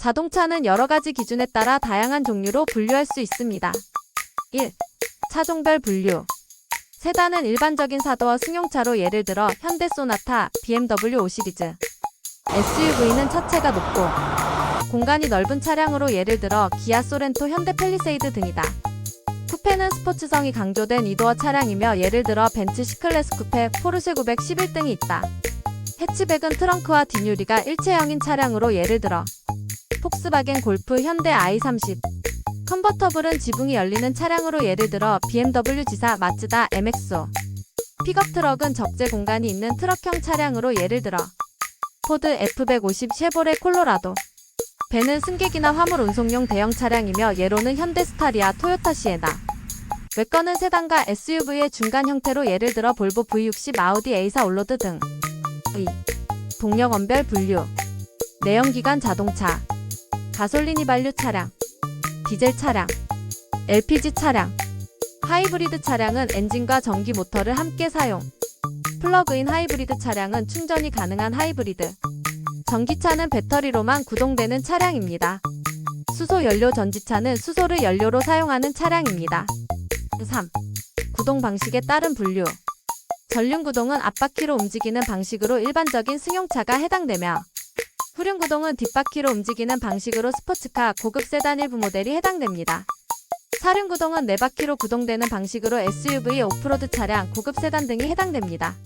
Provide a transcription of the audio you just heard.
자동차는 여러 가지 기준에 따라 다양한 종류로 분류할 수 있습니다. 1. 차종별 분류. 세단은 일반적인 사도어 승용차로 예를 들어 현대 소나타, BMW 5 시리즈. SUV는 차체가 높고 공간이 넓은 차량으로 예를 들어 기아 소렌토, 현대 펠리세이드 등이다. 쿠페는 스포츠성이 강조된 이도어 차량이며 예를 들어 벤츠 C클래스 쿠페, 포르쉐 911 등이 있다. 해치백은 트렁크와 뒷유리가 일체형인 차량으로 예를 들어 폭스바겐 골프, 현대 i30. 컨버터블은 지붕이 열리는 차량으로 예를 들어 BMW 지사, 마츠다, MX5. 픽업 트럭은 적재 공간이 있는 트럭형 차량으로 예를 들어 포드 F150 쉐보레 콜로라도. 배는 승객이나 화물 운송용 대형 차량이며 예로는 현대 스타리아, 토요타 시에나. 외건은 세단과 SUV의 중간 형태로 예를 들어 볼보 V60, 아우디 A4 올로드 등. 2. 동력원별 분류. 내연기관 자동차. 가솔린 휘발유 차량. 디젤 차량. LPG 차량. 하이브리드 차량은 엔진과 전기 모터를 함께 사용. 플러그인 하이브리드 차량은 충전이 가능한 하이브리드. 전기차는 배터리로만 구동되는 차량입니다. 수소 연료 전지차는 수소를 연료로 사용하는 차량입니다. 3. 구동 방식에 따른 분류. 전륜 구동은 앞바퀴로 움직이는 방식으로 일반적인 승용차가 해당되며 후륜 구동은 뒷바퀴로 움직이는 방식으로 스포츠카, 고급 세단 일부 모델이 해당됩니다. 사륜 구동은 네 바퀴로 구동되는 방식으로 SUV, 오프로드 차량, 고급 세단 등이 해당됩니다.